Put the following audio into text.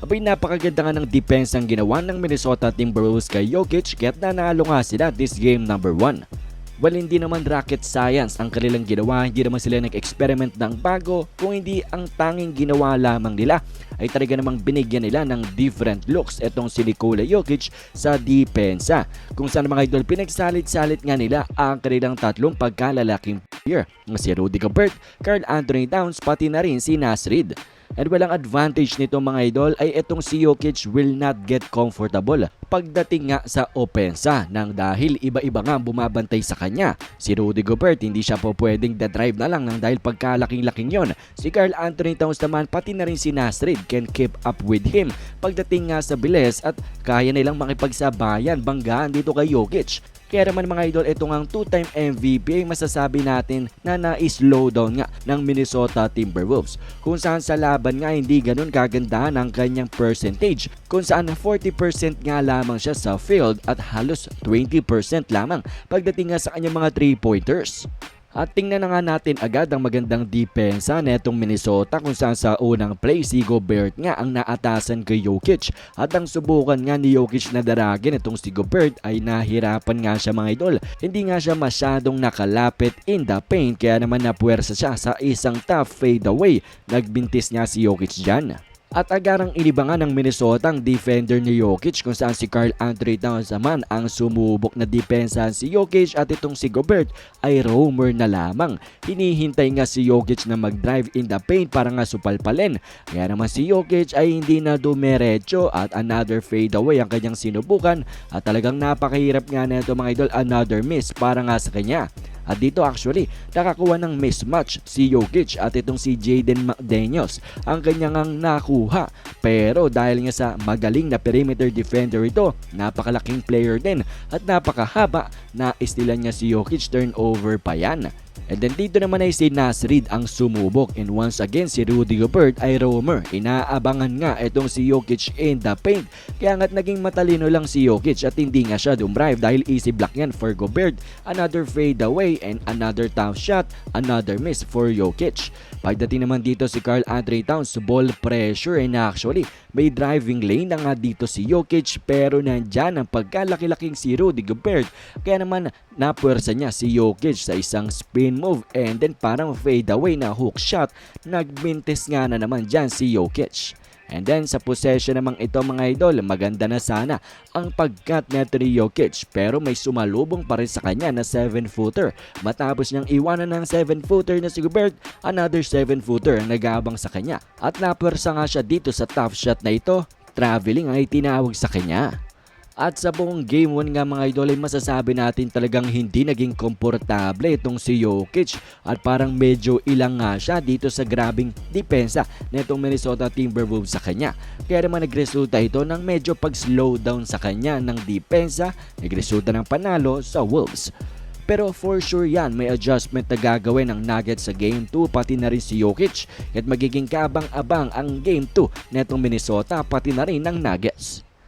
Abay napakaganda nga ng defense ang ginawa ng Minnesota Timberwolves kay Jokic kaya't nanalo nga sila this game number 1. Well, hindi naman rocket science ang kanilang ginawa, hindi naman sila nag-experiment ng bago, kung hindi ang tanging ginawa lamang nila ay talaga namang binigyan nila ng different looks etong si Nikola Jokic sa depensa. Kung saan mga idol, pinagsalit-salit nga nila ang kanilang tatlong pagkalalaking player na si Rudy Gobert, Carl Anthony Towns, pati na rin si Nas Reed. And walang advantage nito mga idol ay itong si Jokic will not get comfortable pagdating nga sa opensa nang dahil iba-iba nga bumabantay sa kanya. Si Rudy Gobert hindi siya po pwedeng drive na lang nang dahil pagkalaking-laking yon. Si Carl Anthony Towns naman pati na rin si Nasrid can keep up with him pagdating nga sa bilis at kaya nilang makipagsabayan banggaan dito kay Jokic. Kaya naman mga idol, ito nga ang two-time MVP ay masasabi natin na na-slow down nga ng Minnesota Timberwolves. Kung saan sa laban nga hindi ganun kagandahan ang kanyang percentage. Kung saan 40% nga lamang siya sa field at halos 20% lamang pagdating nga sa kanyang mga 3-pointers. At tingnan na nga natin agad ang magandang depensa netong Minnesota kung saan sa unang play si Gobert nga ang naatasan kay Jokic at ang subukan nga ni Jokic na daragin itong si Gobert ay nahirapan nga siya mga idol. Hindi nga siya masyadong nakalapit in the paint kaya naman napuwersa siya sa isang tough fadeaway. Nagbintis nga si Jokic dyan. At agarang inibangan ng Minnesota ang defender ni Jokic kung saan si Carl Anthony Towns naman ang sumubok na depensa si Jokic at itong si Gobert ay roamer na lamang. Hinihintay nga si Jokic na mag-drive in the paint para nga supalpalin. Kaya naman si Jokic ay hindi na dumiretso at another fadeaway ang kanyang sinubukan at talagang napakahirap nga na ito mga idol another miss para nga sa kanya. At dito actually, nakakuha ng mismatch si Jokic at itong si Jaden McDaniels ang kanyang ang nakuha. Pero dahil nga sa magaling na perimeter defender ito, napakalaking player din at napakahaba na istilan niya si Jokic turnover pa yan. And then dito naman ay si Nasrid ang sumubok and once again si Rudy Gobert ay roamer. Inaabangan nga itong si Jokic in the paint. Kaya nga't naging matalino lang si Jokic at hindi nga siya dumrive dahil easy block yan for Gobert. Another fade away and another tough shot, another miss for Jokic. Pagdating naman dito si Carl Anthony Towns, ball pressure and actually may driving lane na nga dito si Jokic pero nandyan ang pagkalaki-laking si Rudy Gobert. Kaya naman napuwersa niya si Jokic sa isang spin move and then parang fade away na hook shot. Nagbintis nga na naman dyan si Jokic. And then sa possession namang ito mga idol, maganda na sana ang pagkat neto ni Jokic pero may sumalubong pa rin sa kanya na 7-footer. Matapos niyang iwanan ng 7-footer na si Gobert, another 7-footer ang nagabang sa kanya. At napwersa nga siya dito sa tough shot na ito, traveling ay tinawag sa kanya. At sa buong game 1 nga mga idol ay masasabi natin talagang hindi naging komportable itong si Jokic at parang medyo ilang nga siya dito sa grabing depensa netong Minnesota Timberwolves sa kanya. Kaya naman nagresulta ito ng medyo pag-slow down sa kanya ng depensa, nagresulta ng panalo sa Wolves. Pero for sure yan, may adjustment na gagawin ng Nuggets sa Game 2 pati na rin si Jokic at magiging kabang-abang ang Game 2 netong Minnesota pati na rin ng Nuggets.